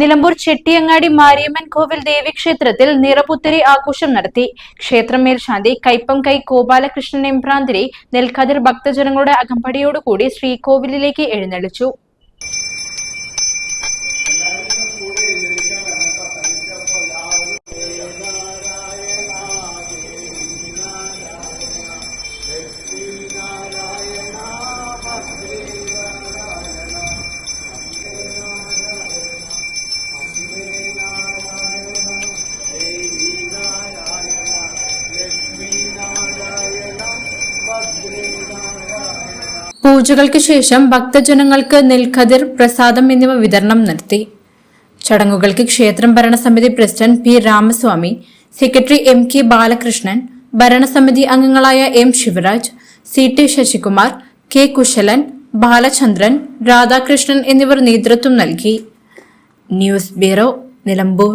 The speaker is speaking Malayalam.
നിലമ്പൂർ ചെട്ടിയങ്ങാടി മാരിയമ്മൻ കോവിൽ ദേവീക്ഷേത്രത്തിൽ നിറപുത്തരി ആഘോഷം നടത്തി. ക്ഷേത്രം മേൽശാന്തി കൈപ്പം കൈ ഗോപാലകൃഷ്ണൻ എംഭ്രാന്തിരി നെൽക്കതിർ ഭക്തജനങ്ങളുടെ അകമ്പടിയോടുകൂടി ശ്രീകോവിലിലേക്ക് എഴുന്നള്ളിച്ചു. പൂജകൾക്ക് ശേഷം ഭക്തജനങ്ങൾക്ക് നെൽഖതിർ പ്രസാദം എന്നിവ വിതരണം നടത്തി. ചടങ്ങുകൾക്ക് ക്ഷേത്രം ഭരണസമിതി president P Ramaswamy secretary M K Balakrishnan ഭരണസമിതി അംഗങ്ങളായ M Sivaraj C T Sasikumar K Kushalan Balachandran Radhakrishnan എന്നിവർ നേതൃത്വം നൽകി. News bureau Nilambur.